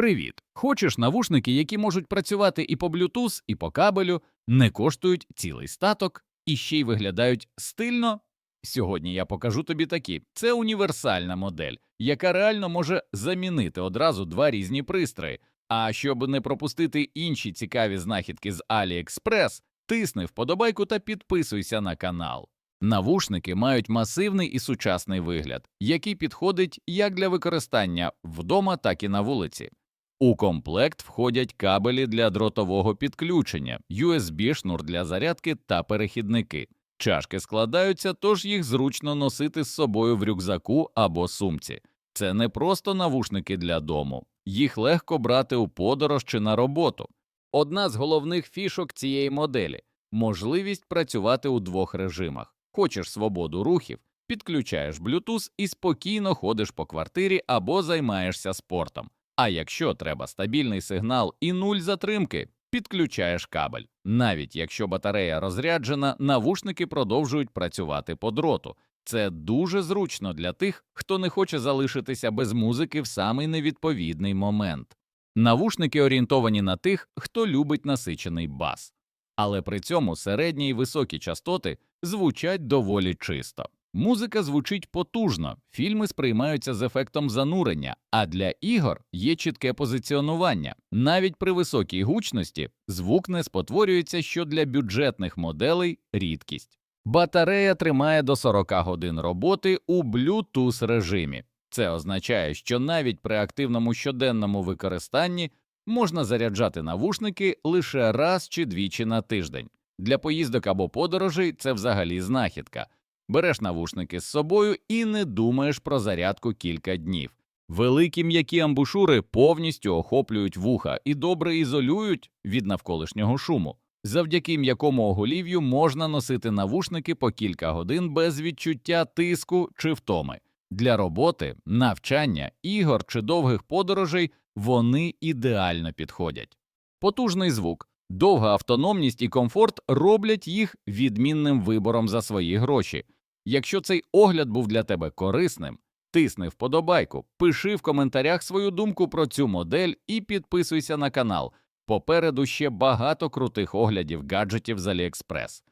Привіт! Хочеш навушники, які можуть працювати і по Bluetooth, і по кабелю, не коштують цілий статок і ще й виглядають стильно? Сьогодні я покажу тобі такі. Це універсальна модель, яка реально може замінити одразу два різні пристрої. А щоб не пропустити інші цікаві знахідки з AliExpress, тисни вподобайку та підписуйся на канал. Навушники мають масивний і сучасний вигляд, який підходить як для використання вдома, так і на вулиці. У комплект входять кабелі для дротового підключення, USB-шнур для зарядки та перехідники. Чашки складаються, тож їх зручно носити з собою в рюкзаку або сумці. Це не просто навушники для дому, їх легко брати у подорож чи на роботу. Одна з головних фішок цієї моделі можливість працювати у двох режимах. Хочеш свободу рухів, підключаєш Bluetooth і спокійно ходиш по квартирі або займаєшся спортом. А якщо треба стабільний сигнал і нуль затримки, підключаєш кабель. Навіть якщо батарея розряджена, навушники продовжують працювати по дроту. Це дуже зручно для тих, хто не хоче залишитися без музики в самий невідповідний момент. Навушники орієнтовані на тих, хто любить насичений бас, але при цьому середні і високі частоти звучать доволі чисто. Музика звучить потужно, фільми сприймаються з ефектом занурення, а для ігор є чітке позиціонування. Навіть при високій гучності звук не спотворюється, що для бюджетних моделей рідкість. Батарея тримає до 40 годин роботи у Bluetooth режимі. Це означає, що навіть при активному щоденному використанні можна заряджати навушники лише раз чи двічі на тиждень. Для поїздок або подорожей це взагалі знахідка. Береш навушники з собою і не думаєш про зарядку кілька днів. Великі м'які амбушури повністю охоплюють вуха і добре ізолюють від навколишнього шуму. Завдяки м'якому оголів'ю можна носити навушники по кілька годин без відчуття тиску чи втоми. Для роботи, навчання, ігор чи довгих подорожей вони ідеально підходять. Потужний звук, довга автономність і комфорт роблять їх відмінним вибором за свої гроші. Якщо цей огляд був для тебе корисним, тисни вподобайку, пиши в коментарях свою думку про цю модель і підписуйся на канал. Попереду ще багато крутих оглядів гаджетів з AliExpress.